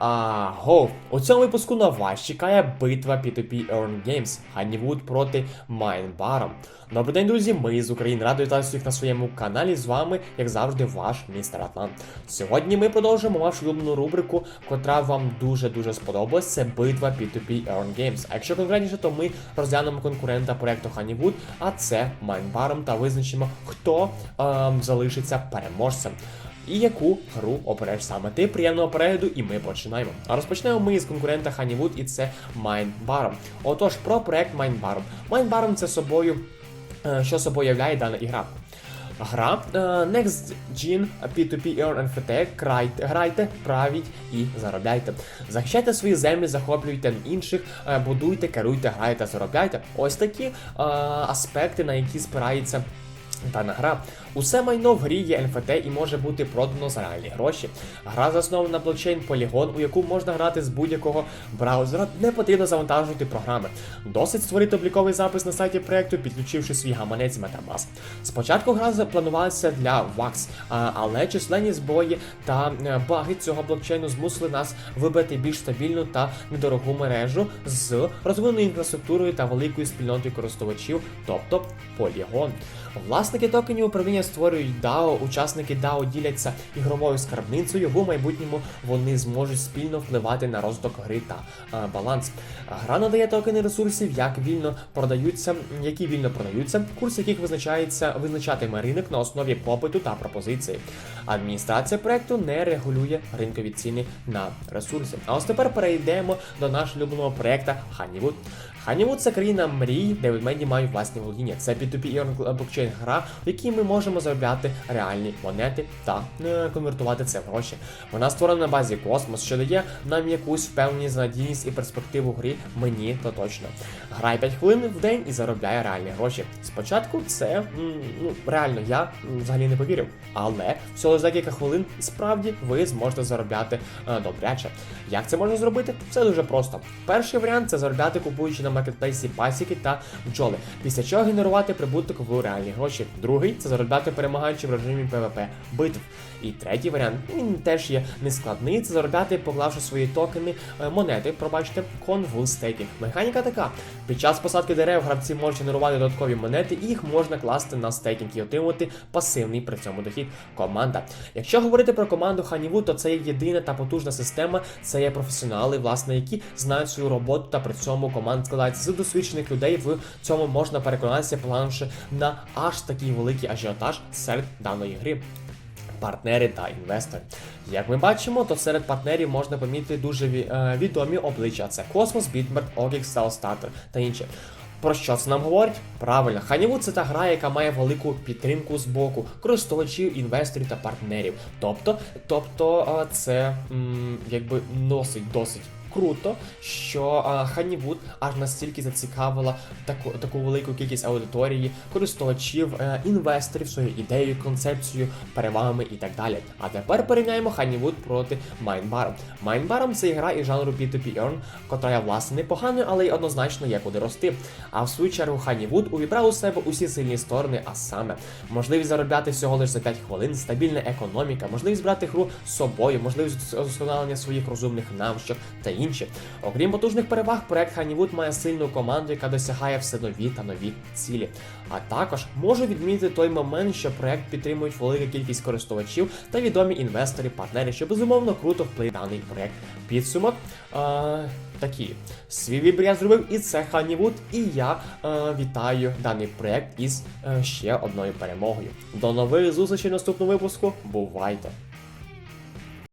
А, го, у цьому випуску на вас чекає битва P2P Earn Games Honeywood проти Майнбаром. Добрий день, друзі! Ми з України радий вітати всіх на своєму каналі. З вами, як завжди, ваш містер Атлант. Сьогодні ми продовжимо вашу улюблену рубрику, котра вам дуже-дуже сподобалась. Це битва P2P Earn Games. А якщо конкретніше, то ми розглянемо конкурента проекту Honeywood, а це Майнбаром, та визначимо, хто ем, залишиться переможцем. І яку гру обереш саме ти? Приємного перегляду, і ми починаємо. А розпочнемо ми з конкурента Honeywood, і це Mindbarm. Отож, про проект Mindbarm. Mindbarm це собою, е, що собою являє дана ігра. Гра е, Next Gen P2P Earn NFT, крайте, грайте, правіть і заробляйте. Захищайте свої землі, захоплюйте інших, е, будуйте, керуйте, грайте, заробляйте. Ось такі аспекти, на які спирається Дана гра. Усе майно в грі є NFT і може бути продано за реальні гроші. Гра заснована на блокчейн Polygon, у яку можна грати з будь-якого браузера, не потрібно завантажувати програми. Досить створити обліковий запис на сайті проекту, підключивши свій гаманець MetaMask. Спочатку гра запланувалася для VAX, але численні збої та е, баги цього блокчейну змусили нас вибрати більш стабільну та недорогу мережу з розвиненою інфраструктурою та великою спільнотою користувачів, тобто Polygon. Власники токенів управління створюють DAO, учасники DAO діляться ігровою скарбницею. В майбутньому вони зможуть спільно впливати на розвиток гри та е, баланс. Гра надає токени ресурсів, як вільно продаються, які вільно продаються, курс яких визначається визначатиме ринок на основі попиту та пропозиції. Адміністрація проекту не регулює ринкові ціни на ресурси. А ось тепер перейдемо до нашого улюбленого проекту Honeywood. Honeywood – це країна мрій, де ведмеді мають власні володіння. Це P2P блокчейн гра, в якій ми можемо заробляти реальні монети та е, конвертувати це в гроші. Вона створена на базі космос, що дає нам якусь впевненість, надійність і перспективу грі мені то точно. Грай 5 хвилин в день і заробляє реальні гроші. Спочатку це ну реально я взагалі не повірив. Але всього за декілька хвилин справді ви зможете заробляти е, добряче. Як це можна зробити? Все дуже просто. Перший варіант це заробляти, купуючи на маркетплейсі пасіки та бджоли, після чого генерувати прибуток в реальні гроші. Другий це заробляти перемагаючи в режимі ПВП битв. І третій варіант він теж є нескладний. Це заробляти, поклавши свої токени е, монети. Пробачте, конвул стейкінг. Механіка така: під час посадки дерев гравці можуть генерувати додаткові монети, і їх можна класти на стейкінг і отримувати пасивний при цьому дохід. Команда. Якщо говорити про команду Honeywood, то це є єдина та потужна система. Це є професіонали, власне, які знають свою роботу, та при цьому команда складається з досвідчених людей. В цьому можна переконатися, планувши на аж такий великий ажіотаж серед даної гри. Партнери та інвестори. Як ми бачимо, то серед партнерів можна помітити дуже е, відомі обличчя: це Cosmos, Bitmart, OGX, Starter та інші. Про що це нам говорить? Правильно, Honeywood – це та гра, яка має велику підтримку з боку користувачів, інвесторів та партнерів. Тобто, тобто е, це м, якби носить досить. Круто, що Honeywood аж настільки зацікавила таку, таку велику кількість аудиторії, користувачів, е, інвесторів своєю ідеєю, концепцією, перевагами і так далі. А тепер порівняємо Honeywood проти Mindbar. Mindbar – це гра із жанру P2P Earn, котра є власне непоганою, але й однозначно є куди рости. А в свою чергу Honeywood увібрав у себе усі сильні сторони, а саме можливість заробляти всього лише за 5 хвилин, стабільна економіка, можливість брати гру з собою, можливість удосконалення своїх розумних навичок та інші. Окрім потужних переваг, проект Honeywood має сильну команду, яка досягає все нові та нові цілі. А також можу відмітити той момент, що проект підтримують велика кількість користувачів та відомі інвестори, партнери, що безумовно круто вплине на даний проект. Підсумок. Е, Такі свій вибір я зробив, і це Honeywood, і я е, вітаю даний проект із е, ще одною перемогою. До нових зустрічей в наступному випуску. Бувайте!